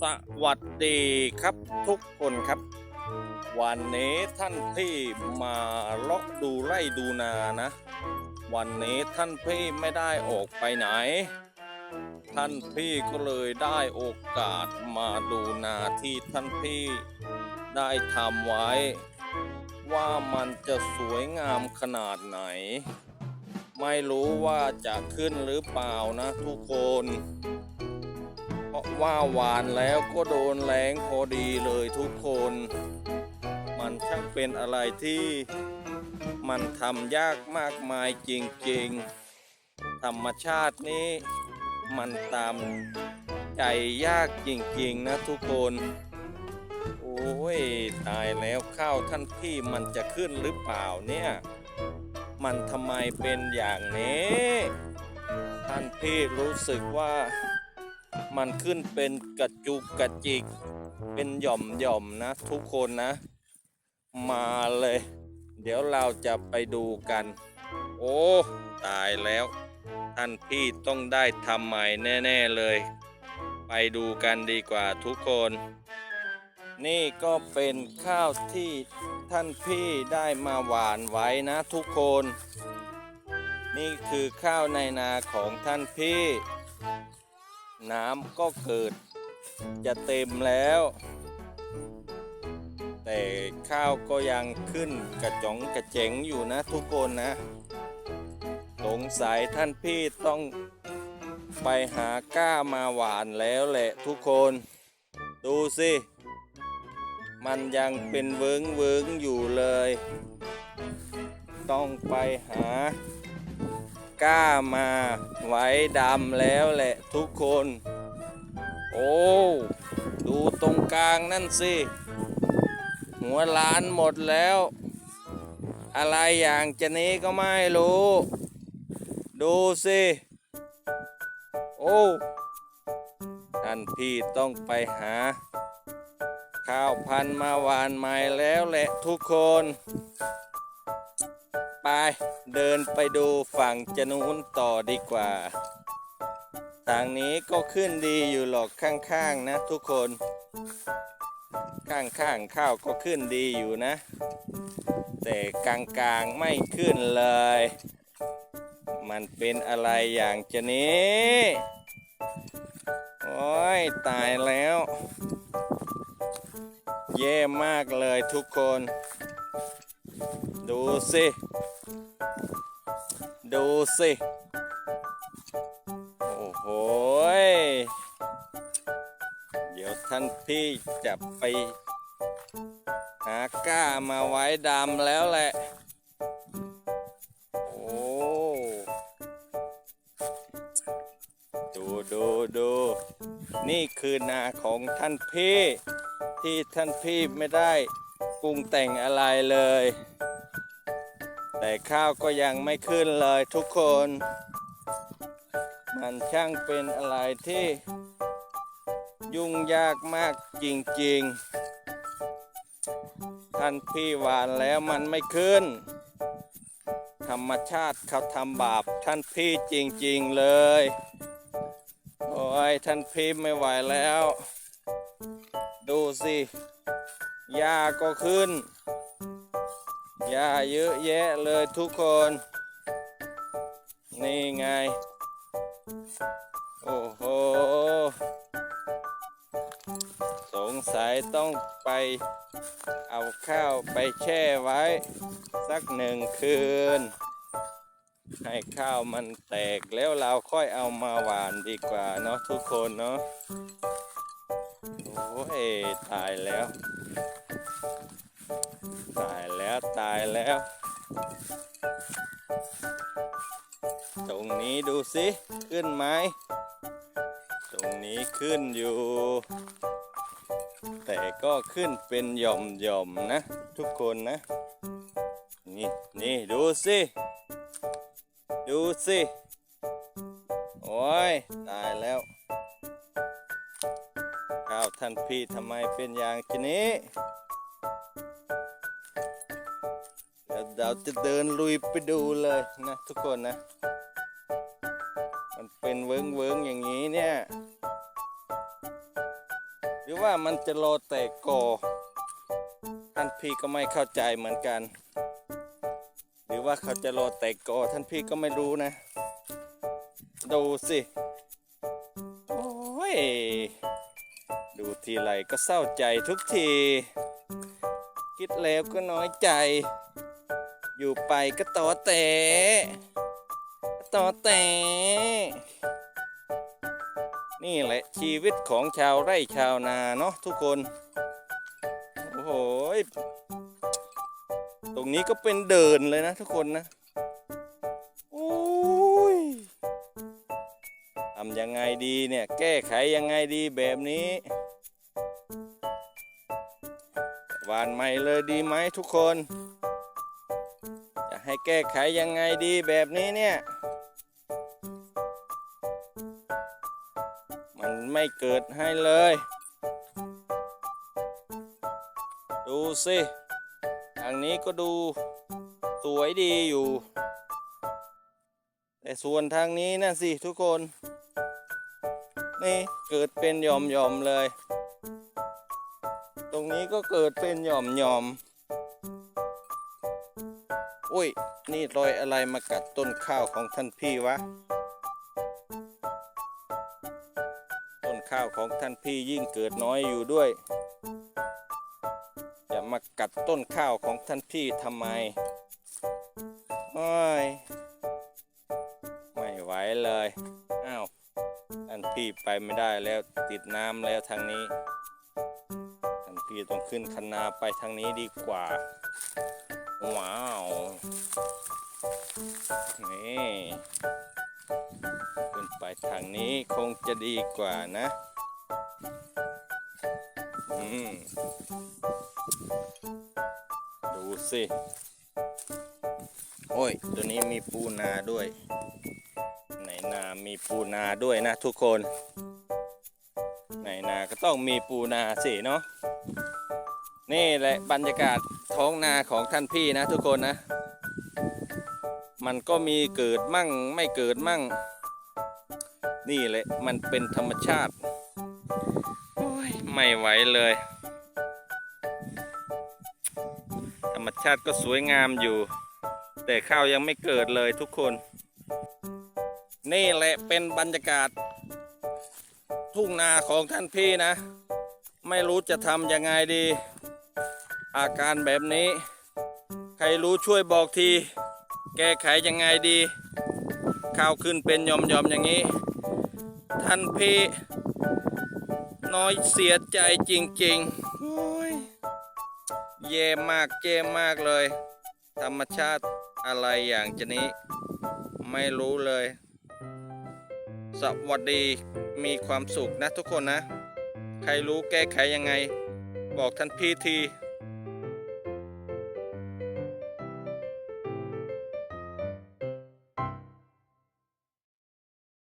สวัสดีครับทุกคนครับ วันนี้ท่านพี่มาเลาะดูไร่ดูนานะ วันนี้ท่านพี่ไม่ได้ออกไปไหน ท่านพี่ก็เลยได้โอกาสมาดูนาที่ท่านพี่ได้ทำไว้ ว่ามันจะสวยงามขนาดไหน ไม่รู้ว่าจะขึ้นหรือเปล่านะทุกคน ว่าหวานแล้วก็โดนแรงพอดีเลยทุกคน มันช่างเป็นอะไรที่มันทำยากมากมายจริงๆ ธรรมชาตินี้มันตามใจยากจริงๆนะทุกคน โอ้ย ตายแล้วข้าวท่านพี่มันจะขึ้นหรือเปล่าเนี่ย มันทำไมเป็นอย่างนี้ ท่านพี่รู้สึกว่า มันขึ้นเป็นกระจุกกระจิก เป็นหย่อมหย่อมนะ ทุกคนนะ มาเลย เดี๋ยวเราจะไปดูกัน โอ้ ตายแล้ว ท่านพี่ต้องได้ทำใหม่แน่ ๆเลย ไปดูกันดีกว่าทุกคน นี่ก็เป็นข้าวที่ท่านพี่ได้มาหวานไว้นะทุกคน นี่คือข้าวในนาของท่านพี่ น้ำก็เกิดจะเต็มแล้ว แต่ข้าวก็ยังขึ้นกระจองกระเจ๋งอยู่นะทุกคนนะสงสัยท่านพี่ต้องไปหาก้ามาหวานแล้วแหละทุกคน ดูสิ มันยังเป็นเวิงเวิงอยู่เลย ต้องไปหา กล้ามาไว้ดำแล้วแหละทุกคน โอ้ ดูตรงกลางนั่นสิ หัวล้านหมดแล้ว อะไรอย่างจะนี้ก็ไม่รู้ ดูสิ โอ้ท่านพี่ต้องไปหา ข้าวพันมาหวานใหม่แล้วแหละทุกคน ไป เดินไปดูฝั่งจนูนต่อดีกว่า ทางนี้ก็ขึ้นดีอยู่หรอกข้างๆนะทุกคน ข้างๆข้าวก็ขึ้นดีอยู่นะ แต่กลางๆไม่ขึ้นเลย มันเป็นอะไรอย่างจะนี้ โอ้ยตายแล้วแย่มากเลยทุกคน ดูสิ ดูสิ โอ้โห เดี๋ยวท่านพี่จะไป หาก้ามาไว้ดำแล้วแหละ โอ้ ดูดูดู นี่คือนาของท่านพี่ ที่ท่านพี่ไม่ได้ปรุงแต่งอะไรเลย แต่ข้าวก็ยังไม่ขึ้นเลยทุกคน มันช่างเป็นอะไรที่ยุ่งยากมากจริงๆ ท่านพี่หวานแล้วมันไม่ขึ้น ธรรมชาติเขาทำบาปท่านพี่จริงๆเลย โอ้ยท่านพี่ไม่ไหวแล้ว ดูสิหญ้าก็ขึ้น หญ้าเยอะแยะเลยทุกคน นี่ไง โอ้โห สงสัยต้องไปเอาข้าวไปแช่ไว้ สักหนึ่งคืน ให้ข้าวมันแตกแล้วเราค่อยเอามาหวานดีกว่าเนาะทุกคนเนาะโอ้ยตายแล้ว ตายแล้วตายแล้ว ตรงนี้ดูสิขึ้นไหม ตรงนี้ขึ้นอยู่ แต่ก็ขึ้นเป็นหย่อมหย่อมนะ ทุกคนนะ นี่นี่ดูสิ ดูสิ โอ้ย ตายแล้วข้าวท่านพี่ทำไมเป็นอย่างนี้ ดี๋ยวเราจะเดินลุยไปดูเลยนะทุกคนนะ มันเป็นเวิงเวิงอย่างนี้เนี่ย หรือว่ามันจะรอแตกกอท่านพี่ก็ไม่เข้าใจเหมือนกัน หรือว่าเขาจะรอแตกกอท่านพี่ก็ไม่รู้นะ ดูสิโอ้ยดูทีไรก็เศร้าใจทุกที คิดแล้วก็น้อยใจ อยู่ไปก็ต่อแต่ต่อแต่นี่แหละชีวิตของชาวไร่ชาวนาเนาะทุกคน โอ้โห ตรงนี้ก็เป็นเดินเลยนะทุกคนนะโอ้ยทำยังไงดีเนี่ย แก้ไขยังไงดีแบบนี้หวานใหม่เลยดีไหมทุกคน ให้แก้ไขยังไงดีแบบนี้เนี่ย มันไม่เกิดให้เลย ดูสิทางนี้ก็ดูสวยดีอยู่ แต่ส่วนทางนี้นะสิทุกคน นี่เกิดเป็นหย่อมหย่อมๆเลย ตรงนี้ก็เกิดเป็นหย่อมหย่อมๆ อุ้ย นี่รอยอะไรมากัดต้นข้าวของท่านพี่วะ ต้นข้าวของท่านพี่ยิ่งเกิดน้อยอยู่ด้วยจะมากัดต้นข้าวของท่านพี่ทำไมโอ้ยไม่ไหวเลย อ้าว ท่านพี่ไปไม่ได้แล้วติดน้ำแล้วทางนี้ ท่านพี่ต้องขึ้นคันนาไปทางนี้ดีกว่า ว้าว นี่ ขึ้นไปทางนี้คงจะดีกว่านะ อืม ดูสิ โอ้ย ตัวนี้มีปูนาด้วย ในนามีปูนาด้วยนะทุกคน ในนาก็ต้องมีปูนาสิเนาะ นี่แหละบรรยากาศ ท้องนาของท่านพี่นะทุกคนนะ มันก็มีเกิดมั่งไม่เกิดมั่ง นี่แหละมันเป็นธรรมชาติโอ้ยไม่ไหวเลย ธรรมชาติก็สวยงามอยู่ แต่ข้าวยังไม่เกิดเลยทุกคน นี่แหละเป็นบรรยากาศ ทุ่งนาของท่านพี่นะ ไม่รู้จะทำยังไงดี อาการแบบนี้ ใครรู้ช่วยบอกที แก้ไขยังไงดี ข้าวขึ้นเป็นยอมๆอมอย่างนี้ ท่านพี่น้อยเสียใจจริงๆโอ้ยแย่มากแย่มากเลย ธรรมชาติอะไรอย่างจะนี้ ไม่รู้เลย สวัสดีมีความสุขนะทุกคนนะ ใครรู้แก้ไขยังไง บอกท่านพี่ที